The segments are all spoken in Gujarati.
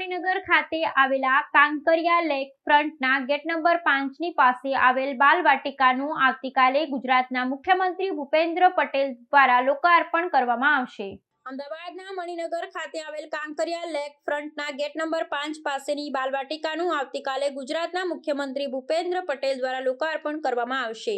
મણિનગર ખાતે આવેલા કાંકરિયા લેક ફ્રન્ટના ગેટ નંબર પાંચની પાસે આવેલ બાલવાટિકાનું આવતીકાલે ગુજરાતના મુખ્યમંત્રી ભૂપેન્દ્ર પટેલ દ્વારા લોકાર્પણ કરવામાં આવશે. અમદાવાદના મણિનગર ખાતે આવેલ કાંકરિયા લેક ફ્રન્ટના ગેટ નંબર પાંચ પાસેની બાલવાટિકાનું આવતીકાલે ગુજરાતના મુખ્યમંત્રી ભૂપેન્દ્ર પટેલ દ્વારા લોકાર્પણ કરવામાં આવશે.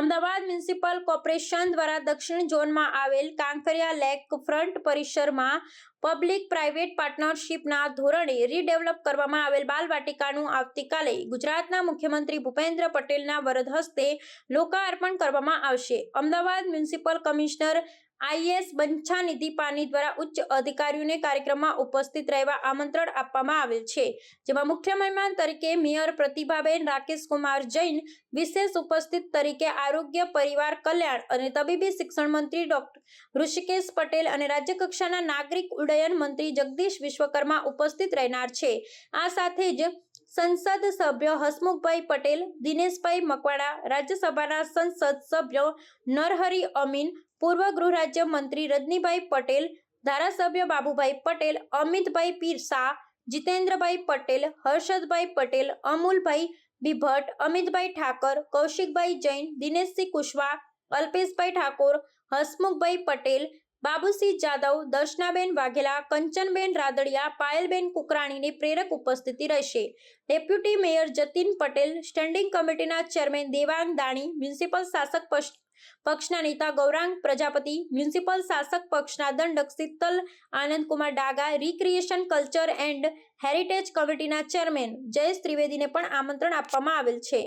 અમદાવાદ મ્યુનિસિપલ કોર્પોરેશન દ્વારા દક્ષિણ ઝોનમાં આવેલ કાંકરિયા લેક ફ્રન્ટ પરિસરમાં પબ્લિક પ્રાઇવેટ પાર્ટનરશિપના ધોરણે રીડેવલપ કરવામાં આવેલ બાલવાટિકાનું આવતીકાલે ગુજરાતના મુખ્યમંત્રી ભૂપેન્દ્ર પટેલના વરદ હસ્તે લોકાર્પણ કરવામાં આવશે. Ahmedabad municipal commissioner IAS Banchhanidhi Pani દ્વારા ઉચ્ચ અધિકારીઓને કાર્યક્રમમાં ઉપસ્થિત રહેવા આમંત્રણ આપવામાં આવેલ છે. જેમાં મુખ્ય મહેમાન તરીકે મેયર પ્રતિભાબેન રાકેશકુમાર જૈન, વિશેષ ઉપસ્થિત તરીકે આરોગ્ય, પરિવાર કલ્યાણ અને તબીબી શિક્ષણ મંત્રી ડોક્ટર ઋષિકેશ પટેલ અને રાજ્યકક્ષાના નાગરિક ઉડ્ડયન મંત્રી જગદીશ વિશ્વકર્મા ઉપસ્થિત રહેનાર છે. આ સાથે જ સંસદ સભ્ય હસમુખભાઈ પટેલ, દિનેશભાઈ મકવાડા રાજ્યસભાના સંસદ સભ્ય નરહરી અમીન, પૂર્વ ગૃહ રાજ્ય મંત્રી રજનીભાઈ પટેલ, ધારાસભ્ય બાબુભાઈ પટેલ, અમિતભાઈ પીર શાહ જીતેન્દ્રભાઈ પટેલ, હર્ષદભાઈ પટેલ, અમુલભાઈ બિભટ અમિતભાઈ ઠાકર, કૌશિકભાઈ જૈન, દિનેશસિંહ કુશવા, અલ્પેશભાઈ ઠાકોર, હસમુખભાઈ પટેલ બાબુસિંહ જાદવ, દર્શનાબેન વાઘેલા, કંચનબેન રાદડિયા, પાયલબેન કુકરાણીની પ્રેરક ઉપસ્થિતિ રહેશે. Deputy mayor Jatin Patel, standing કમિટીના ચેરમેન દેવાંગ દાણી, મ્યુનિસિપલ શાસક પક્ષ, પક્ષના નેતા ગૌરાંગ પ્રજાપતિ, મ્યુનિસિપલ શાસક પક્ષના દંડક Shital Anandkumar Daga, recreation culture and heritage કમિટીના ચેરમેન જયેશ ત્રિવેદીને પણ આમંત્રણ આપવામાં આવેલ છે.